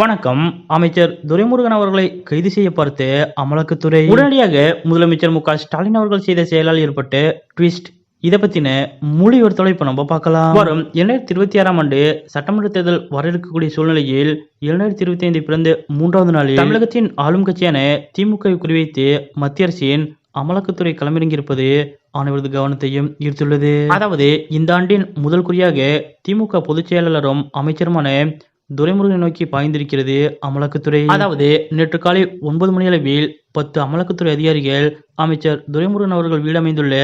வணக்கம். அமைச்சர் துரைமுருகன் அவர்களை கைது செய்ய பார்த்து அமலாக்கத்துறை உடனடியாக முதலமைச்சர் மு ஸ்டாலின் அவர்கள் செய்த செயலால் ஏற்பட்டு ட்விஸ்ட் இதை பத்தின முழு ஒரு தொலைப்பு நம்ம பார்க்கலாம். வரும் இரண்டாயிரத்தி இருபத்தி ஆறாம் ஆண்டு சட்டமன்ற தேர்தல் வர இருக்கக்கூடிய சூழ்நிலையில் இரண்டாயிரத்தி இருபத்தி ஐந்து பிறந்த மூன்றாவது நாளில் தமிழகத்தின் ஆளும் கட்சியான திமுகவை குறிவைத்து மத்திய அரசின் அமலாக்கத்துறை களமிறங்கியிருப்பது அனைவரது கவனத்தையும் ஈர்த்துள்ளது. அதாவது இந்த ஆண்டின் முதல் குறியாக திமுக பொதுச் செயலாளரும் அமைச்சருமான துரைமுருகனை நோக்கி பாய்ந்திருக்கிறது அமலாக்கத்துறை. அதாவது நேற்று காலை ஒன்பது மணி அளவில் பத்து அமலாக்கத்துறை அதிகாரிகள் அமைச்சர் துரைமுருகன் அவர்கள் வீடு அமைந்துள்ள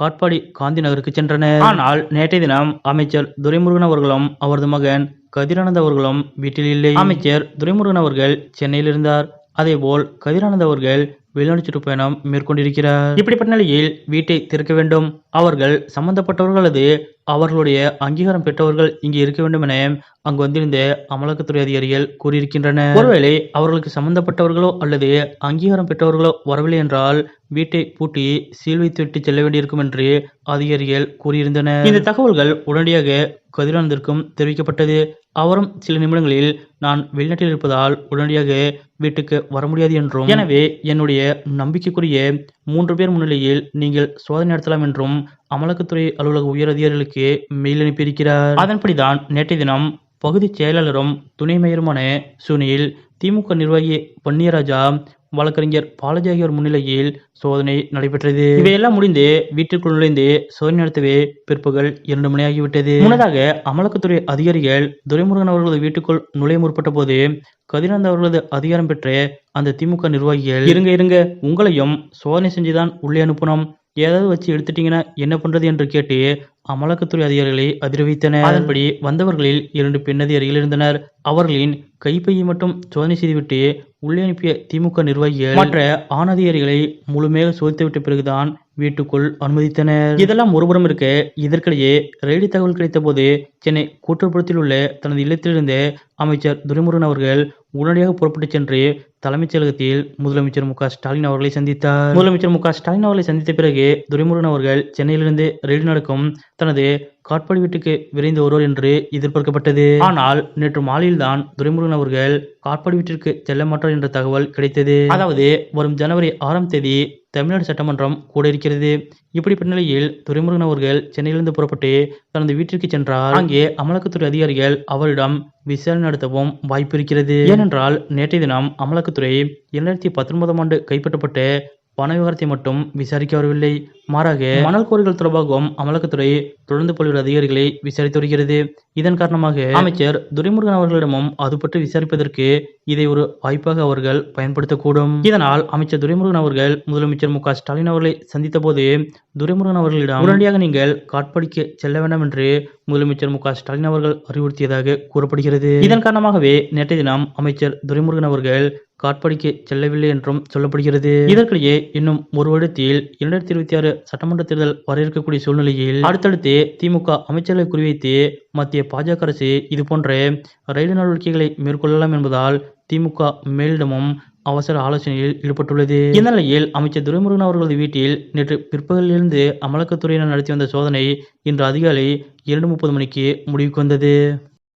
காட்பாடி காந்தி நகருக்கு சென்றனர். ஆனால் நேற்றைய தினம் அமைச்சர் துரைமுருகன் அவர்களும் அவரது மகன் கதிரானந்த் அவர்களும் வீட்டில் இல்லை. அமைச்சர் துரைமுருகன் அவர்கள் சென்னையில் இருந்தார். அதேபோல் கதிரானந்த் அவர்கள் வெளிநாடு சுற்றுப்பயணம் மேற்கொண்டிருக்கிறார். இப்படிப்பட்ட நிலையில் வீட்டை திறக்க வேண்டும். அவர்கள் சம்பந்தப்பட்டவர்களது அல்லது அவர்களுடைய அங்கீகாரம் பெற்றவர்கள் இங்கே இருக்க வேண்டும் என அங்கு வந்திருந்த அமலாக்கத்துறை அதிகாரிகள் கூறியிருக்கின்றனர். ஒருவேளை அவர்களுக்கு சம்பந்தப்பட்டவர்களோ அல்லது அங்கீகாரம் பெற்றவர்களோ வரவில்லை என்றால் வீட்டை பூட்டி சீல் வைத்து விட்டு செல்ல வேண்டியிருக்கும் என்று அதிகாரிகள் கூறியிருந்தனர். இந்த தகவல்கள் உடனடியாக கதிரானந்திற்கும் தெரிவிக்கப்பட்டது. அவரும் சில நிமிடங்களில் நான் வெளிநாட்டில் இருப்பதால் உடனடியாக வீட்டுக்கு வர முடியாது என்றும். எனவே என்னுடைய நம்பிக்கைக்குரிய மூன்று பேர் முன்னிலையில் நீங்கள் சோதனை நடத்தலாம் என்றும் அமலாக்கத்துறை அலுவலக உயர் அதிகாரிகளுக்கு மெயில் அனுப்பியிருக்கிறார். அதன்படிதான் நேற்றைய தினம் பகுதி செயலாளரும் துணை மேயருமான சுனில் திமுக நிர்வாகி பன்னியராஜா வழக்கறிஞர் பாலாஜி ஆகியோர் முன்னிலையில் சோதனை நடைபெற்றது. இவையெல்லாம் முடிந்து வீட்டிற்குள் நுழைந்து சோதனை நடத்தவே பிற்பகல் இரண்டு மணி ஆகிவிட்டது முன்னதாக அமலாக்கத்துறை அதிகாரிகள் துரைமுருகன் அவர்களது வீட்டுக்குள் நுழைய முற்பட்ட போது கதிரானந்த் அவர்களது அதிகாரம் பெற்ற அந்த திமுக நிர்வாகிகள் இருங்க இருங்க உங்களையும் சோதனை செஞ்சுதான் உள்ளே அனுப்பணும். ஏதாவது வச்சு எடுத்துட்டீங்கன்னா என்ன பண்றது என்று கேட்டு அமலாக்கத்துறை அதிகாரிகளை அதிர வைத்தனர் அதன்படி வந்தவர்களில் இரண்டு பெண் அதிகாரிகள் இருந்தனர். அவர்களின் கைப்பையை மட்டும் சோதனை செய்துவிட்டு உள்ளே அனுப்பிய திமுக நிர்வாகிகள் மற்ற ஆண் அதிகாரிகளை முழுமையாக சோதித்துவிட்ட பிறகுதான் வீட்டுக்குள் அனுமதித்தனர். இதெல்லாம் ஒருபுறம் இருக்க இதற்கிடையே ரேடி தகவல் கிடைத்த போது சென்னை கூட்டுப்புறத்தில் உள்ள தனது இல்லத்திலிருந்து அமைச்சர் துரைமுருகன் அவர்கள் உடனடியாக புறப்பட்டு சென்று தலைமைச் செயலகத்தில் முதலமைச்சர் மு ஸ்டாலின் அவர்களை சந்தித்தார். முதலமைச்சர் மு ஸ்டாலின் அவர்களை சந்தித்த பிறகு துரைமுருகன் அவர்கள் சென்னையிலிருந்து ரயில் நடக்கும் தனது காட்பாடி வீட்டுக்கு விரைந்து வருவார் என்று எதிர்பார்க்கப்பட்டது. ஆனால் நேற்று மாலையில்தான் துரைமுருகன் அவர்கள் காட்பாடி வீட்டிற்கு செல்ல மாட்டார் என்ற தகவல் கிடைத்தது. அதாவது வரும் ஜனவரி ஆறாம் தேதி தமிழ்நாடு சட்டமன்றம் கூட இருக்கிறது இப்படிப்பட்ட நிலையில் துரைமுருகன் அவர்கள் சென்னையிலிருந்து புறப்பட்டு தனது வீட்டிற்கு சென்றார் அங்கே அமலாக்கத்துறை அதிகாரிகள் அவரிடம் விசாரணை நடத்தவும் வாய்ப்பு இருக்கிறது. ஏனென்றால் நேற்றைய தினம் அமலாக்கத்துறை இரண்டாயிரத்தி பத்தொன்பதாம் ஆண்டு கைப்பற்றப்பட்ட பண விவகாரத்தை மட்டும் விசாரிக்க வரவில்லை. மாறாக மணல் கோரிகள் தொடர்பாகவும் அமலாக்கத்துறை தொடர்ந்து பல்வேறு அதிகாரிகளை விசாரித்து வருகிறது. இதன் காரணமாக அமைச்சர் துரைமுருகன் அவர்களிடமும் அது பற்றி விசாரிப்பதற்கு இதை ஒரு வாய்ப்பாக அவர்கள் பயன்படுத்தக்கூடும். இதனால் அமைச்சர் துரைமுருகன் அவர்கள் முதலமைச்சர் மு ஸ்டாலின் அவர்களை சந்தித்த போது துரைமுருகன் அவர்களிடம் உடனடியாக நீங்கள் காட்படிக்கு செல்ல வேண்டாம் என்று முதலமைச்சர் மு ஸ்டாலின் அவர்கள் அறிவுறுத்தியதாக கூறப்படுகிறது. இதன் காரணமாகவே நேற்றைய தினம் அமைச்சர் துரைமுருகன் அவர்கள் காட்பாடிக்கு செல்லவில்லை என்றும் சொல்லப்படுகிறது. இதற்கிடையே இன்னும் ஒரு வருடத்தில் இரண்டாயிரத்தி இருபத்தி ஆறு சட்டமன்ற தேர்தல் வர இருக்கக்கூடிய சூழ்நிலையில் அடுத்தடுத்து திமுக அமைச்சர்களை குறிவைத்து மத்திய பாஜக அரசு இது போன்ற ரயில் நடவடிக்கைகளை மேற்கொள்ளலாம் என்பதால் திமுக மேலிடமும் அவசர ஆலோசனையில் ஈடுபட்டுள்ளது. இந்த நிலையில் அமைச்சர் துரைமுருகன் அவர்களது வீட்டில் நேற்று பிற்பகலிலிருந்து அமலாக்கத்துறையினர் நடத்தி வந்த சோதனை இன்று அதிகாலை இரண்டு முப்பது மணிக்கு முடிவுக்கு வந்தது.